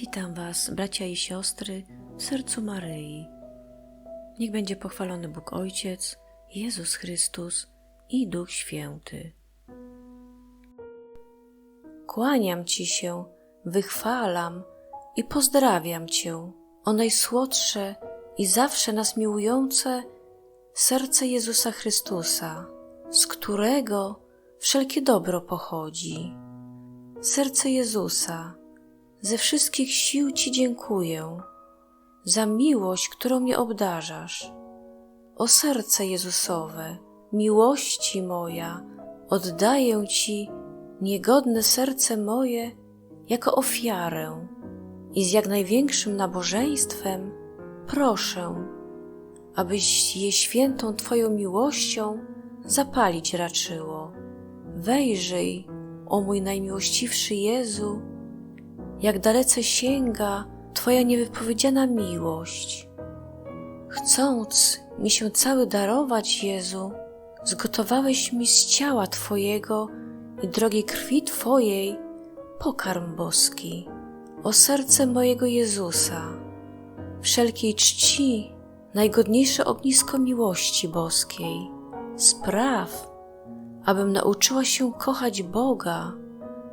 Witam Was, bracia i siostry, w sercu Maryi. Niech będzie pochwalony Bóg Ojciec, Jezus Chrystus i Duch Święty. Kłaniam Ci się, wychwalam i pozdrawiam Cię, o najsłodsze i zawsze nas miłujące serce Jezusa Chrystusa, z którego wszelkie dobro pochodzi. Serce Jezusa, ze wszystkich sił Ci dziękuję za miłość, którą mnie obdarzasz. O serce Jezusowe, miłości moja, oddaję Ci niegodne serce moje jako ofiarę i z jak największym nabożeństwem proszę, abyś je świętą Twoją miłością zapalić raczyło. Wejrzyj, o mój najmiłościwszy Jezu, jak dalece sięga Twoja niewypowiedziana miłość. Chcąc mi się cały darować, Jezu, zgotowałeś mi z ciała Twojego i drogiej krwi Twojej pokarm boski. O serce mojego Jezusa, wszelkiej czci, najgodniejsze ognisko miłości boskiej, spraw, abym nauczyła się kochać Boga,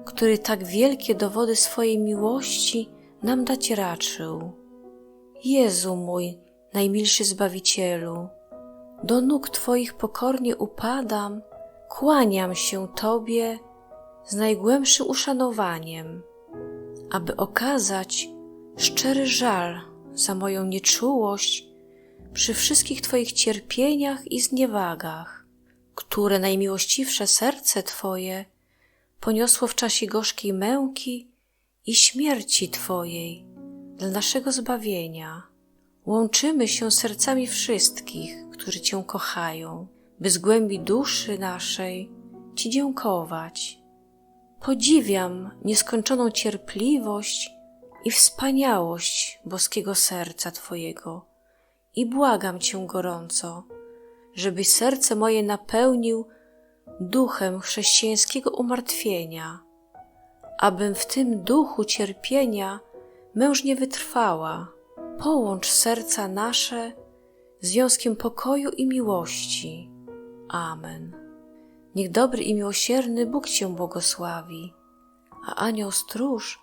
który tak wielkie dowody swojej miłości nam dać raczył. Jezu mój, najmilszy Zbawicielu, do nóg Twoich pokornie upadam, kłaniam się Tobie z najgłębszym uszanowaniem, aby okazać szczery żal za moją nieczułość przy wszystkich Twoich cierpieniach i zniewagach, które najmiłościwsze serce Twoje poniosło w czasie gorzkiej męki i śmierci Twojej dla naszego zbawienia. Łączymy się sercami wszystkich, którzy Cię kochają, by z głębi duszy naszej Ci dziękować. Podziwiam nieskończoną cierpliwość i wspaniałość boskiego serca Twojego i błagam Cię gorąco, żebyś serce moje napełnił duchem chrześcijańskiego umartwienia, abym w tym duchu cierpienia mężnie wytrwała. Połącz serca nasze związkiem pokoju i miłości. Amen. Niech dobry i miłosierny Bóg Cię błogosławi, a anioł stróż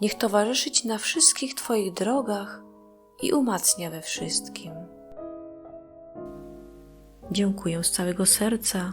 niech towarzyszy Ci na wszystkich Twoich drogach i umacnia we wszystkim. Dziękuję z całego serca